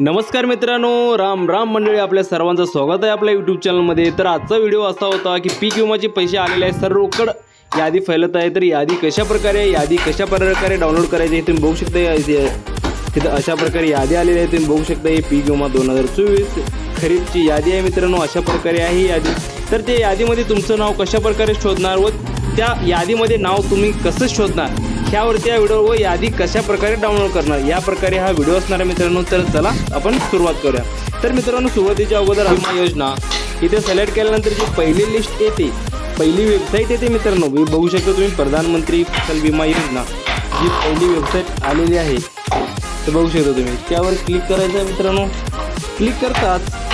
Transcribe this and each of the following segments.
नमस्कार मित्रांनो राम राम मंडळी आपल्या सर्वांचं स्वागत आहे आपल्या यूट्यूब चॅनलमध्ये तर आजचा व्हिडिओ असा होता की पीक विमाचे पैसे आलेले आहेत सर्वकड. यादी फैलत आहे तर यादी कशा प्रकारे यादी कशा प्रकारे डाउनलोड करायची हे तुम्ही बघू शकता. तिथं अशा प्रकारे यादी आलेली आहे तुम्ही बघू शकता. हे पीक विमा दोन हजार चोवीस खरीपची यादी आहे मित्रांनो अशा प्रकारे आहे ही यादी. तर त्या यादीमध्ये तुमचं नाव कशा प्रकारे शोधणार व त्या यादीमध्ये नाव तुम्ही कसं शोधणार? ह्यावरती या व्हिडिओ व यादी कशा प्रकारे डाउनलोड करणार या प्रकारे हा व्हिडिओ असणार आहे मित्रांनो तर चला आपण सुरुवात करूया. तर मित्रांनो सुरुवातीच्या अगोदर विमा योजना इथे सिलेक्ट केल्यानंतर जी पहिली लिस्ट येते पहिली वेबसाईट येते मित्रांनो मी बघू शकता तुम्ही प्रधानमंत्री फसल विमा योजना जी पहिली वेबसाईट आलेली आहे तर बघू शकता तुम्ही. त्यावर क्लिक करायचं मित्रांनो. क्लिक करताच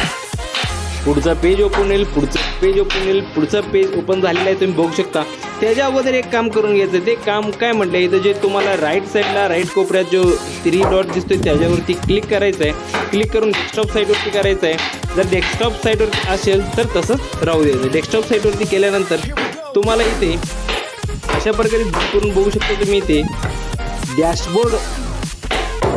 पुढचा पेज ओपन होईल पुढचं पेज ओपन होईल पुढचं पेज ओपन झालेला आहे तुम्ही बघू शकता. त्याच्या अगोदर एक काम करून घ्यायचं ते काम काय म्हटलं इथं जे तुम्हाला राईट साईडला राईट कोपऱ्यात जो थ्री डॉट दिसतोय त्याच्यावरती क्लिक करायचं आहे क्लिक करून डेस्कटॉप साईटवरती करायचं आहे जर डेस्कटॉप साईटवर असेल तर तसंच राहू द्यायचं. डेस्कटॉप साईटवरती केल्यानंतर तुम्हाला इथे अशा प्रकारे करून बघू शकता तुम्ही इथे. डॅशबोर्ड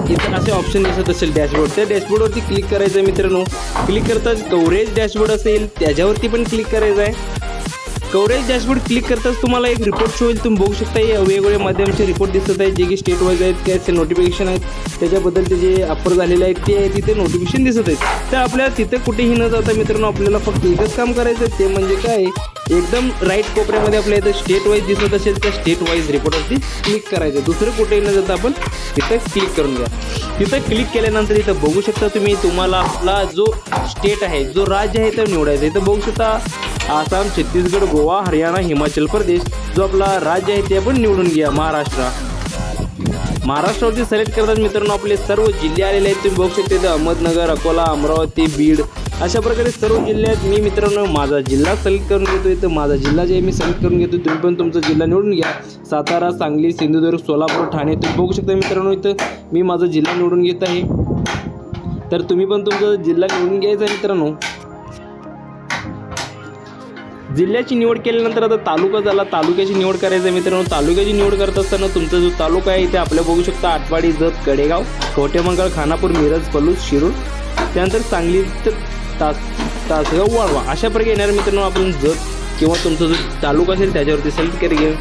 इथं असे ऑप्शन दिसत असेल डॅशबोर्ड त्या डॅशबोर्डवरती क्लिक करायचं आहे मित्रांनो. क्लिक करताच कवरेज डॅशबोर्ड असेल त्याच्यावरती पण क्लिक करायचं आहे कव्हरेज डॅशबोर्ड क्लिक करताच तुम्हाला एक रिपोर्ट शो होईल तुम्ही बघू शकता वेगवेगळ्या माध्यमाचे रिपोर्ट दिसत आहेत जे की स्टेट वाईज आहेत त्याचे नोटिफिकेशन आहेत. त्याच्याबद्दलचे जे अप्पर झालेले आहेत ते आहे तिथे नोटिफिकेशन दिसत आहेत. तर आपल्याला तिथे कुठेही न जाता मित्रांनो आपल्याला फक्त एकच काम करायचं आहे. ते म्हणजे काय? एकदम राईट कोपऱ्यामध्ये आपल्या इथं स्टेट वाईज दिसत असेल त्या स्टेट वाईज रिपोर्टवरती क्लिक करायचं दुसरं कुठेही न जाता आपण तिथं क्लिक करून घ्या. तिथं क्लिक केल्यानंतर इथं बघू शकता तुम्ही तुम्हाला आपला जो स्टेट आहे जो राज्य आहे तो निवडायचा इथं बघू शकता आसाम छत्तीसगड गोवा हरियाणा हिमाचल प्रदेश जो आपला राज्य आहे ते आपण निवडून घ्या महाराष्ट्र. महाराष्ट्रावरती सिलेक्ट करतात मित्रांनो आपले सर्व जिल्हे आलेले आहेत. तुम्ही बघू शकते ते अहमदनगर अकोला अमरावती बीड अशा प्रकारे सर्व जिल्ह्यात मी मित्रांनो माझा जिल्हा सिलेक्ट करून घेतो. इथं माझा जिल्हा जे आहे मी सिलेक्ट करून घेतो. तुम्ही पण तुमचा जिल्हा निवडून घ्या. सातारा सांगली सिंधुदुर्ग सोलापूर ठाणे तुम्ही बघू शकता मित्रांनो इथं मी माझा जिल्हा निवडून घेत आहे. तर तुम्ही पण तुमचा जिल्हा निवडून घ्यायचा मित्रांनो. जिल्ह्याची निवड केल्यानंतर आता तालुका झाला. तालुक्याची निवड करायचं आहे मित्रांनो. तालुक्याची निवड करत असताना तुमचा जो तालुका आहे इथे आपल्या बघू शकता. आटवाडी जत कडेगाव खोटेमंगळ खानापूर मिरज पलूस शिरूर. त्यानंतर सांगली तर तास तासगाव वाळवा. अशा प्रकारे येणार मित्रांनो आपण जत किंवा तुमचा जो तालुका असेल त्याच्यावरती सिलेक्ट करी घ्या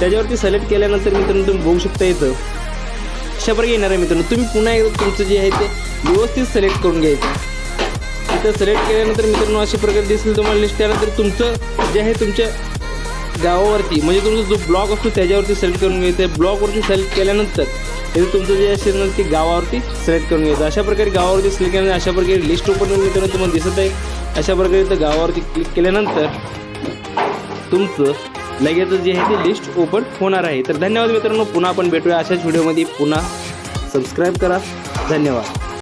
त्याच्यावरती सिलेक्ट केल्यानंतर मित्रांनो तुम्ही बघू शकता इथं. अशा प्रकारे येणार आहे मित्रांनो. तुम्ही पुन्हा एकदा तुमचं जे आहे ते व्यवस्थित सिलेक्ट करून घ्यायचं. तिथं सिलेक्ट केल्यानंतर मित्रांनो अशा प्रकारे दिसेल. तुम्हाला लिस्ट त्यानंतर तुमचं जे आहे तुमच्या गावावरती म्हणजे तुमचा जो ब्लॉक असतो त्याच्यावरती सिलेक्ट करून घ्यायचं ब्लॉकवरती सिलेक्ट केल्यानंतर तिथे तुमचं जे असेल ना ते गावावरती सिलेक्ट करून घ्यायचं. अशा प्रकारे गावावरती सिलेक्ट केल्यानंतर अशा प्रकारे लिस्ट ओपन मित्रांनो तुम्हाला दिसत आहे. अशा प्रकारे तर गावावरती क्लिक केल्यानंतर तुमचं लगेच जे आहे ते लिस्ट ओपन होणार आहे. तर धन्यवाद मित्रांनो. पुन्हा आपण भेटूया. अशाच व्हिडिओमध्ये पुन्हा सबस्क्राईब करा. धन्यवाद.